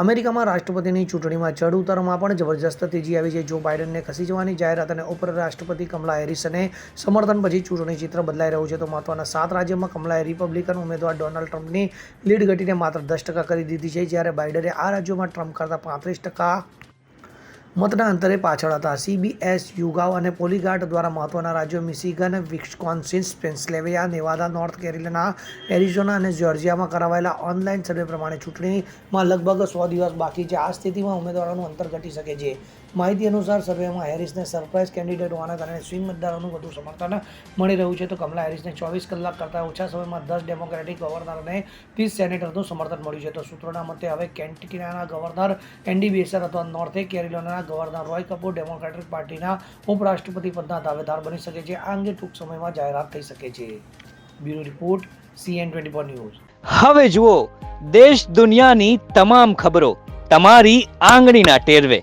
અમેરિકામાં રાષ્ટ્રપતિની ચૂંટણીમાં ચડ ઉતારમાં પણ જબરજસ્ત તેજી આવી છે. જો બાઇડનને ખસી જવાની જાહેરાત અને ઉપરાષ્ટ્રપતિ કમલા હેરિસને સમર્થન પછી ચૂંટણી ચિત્ર બદલાઈ રહ્યું છે, તો મહત્વના સાત રાજ્યોમાં કમલાએ રિપબ્લિકન ઉમેદવાર ડોનાલ્ડ ટ્રમ્પની લીડ ઘટીને માત્ર દસ ટકા કરી દીધી છે. જ્યારે બાઇડને આ રાજ્યોમાં ટ્રમ્પ કરતાં પાંત્રીસ ટકા મતના અંતરે પાછળ હતા. સીબીએસ યુગાવ અને પોલીગાર્ડ દ્વારા મહત્વના રાજ્યો Michigan Wisconsin Pennsylvania Nevada North Carolina Arizona અને જ્યોર્જિયામાં કરાવાયેલા ઓનલાઈન સર્વે પ્રમાણે ચૂંટણીમાં લગભગ સો દિવસ બાકી છે. આ સ્થિતિમાં ઉમેદવારોનું અંતર ઘટી શકે છે. માહિતી અનુસાર સર્વેમાં હેરિસને સરપ્રાઇઝ કેન્ડિડેટ હોવાના કારણે સ્વિંગ મતદારોનું વધુ સમર્થન મળી રહ્યું છે. તો કમલા હેરિસને ચોવીસ કલાક કરતાં ઓછા સમયમાં દસ ડેમોક્રેટિક ગવર્નર અને ત્રીસ સેનેટરનું સમર્થન મળ્યું છે. તો સૂત્રોના મતે હવે કેન્ટિકિનાના ગવર્નર એન્ડી બેસર અથવા નોર્થે કેરોલિનાના ગવર્નર રોય કપૂર ડેમોક્રેટિક પાર્ટીના ઉપરાષ્ટ્રપતિ પદના દાવેદાર બની શકે છે. આ અંગે ટૂંક સમયમાં જાહેરાત થઈ શકે છે. Bureau report, CN twenty four news. હવે જુઓ, દેશ દુનિયાની તમામ ખબરો તમારી આંગળીના ટેરવે.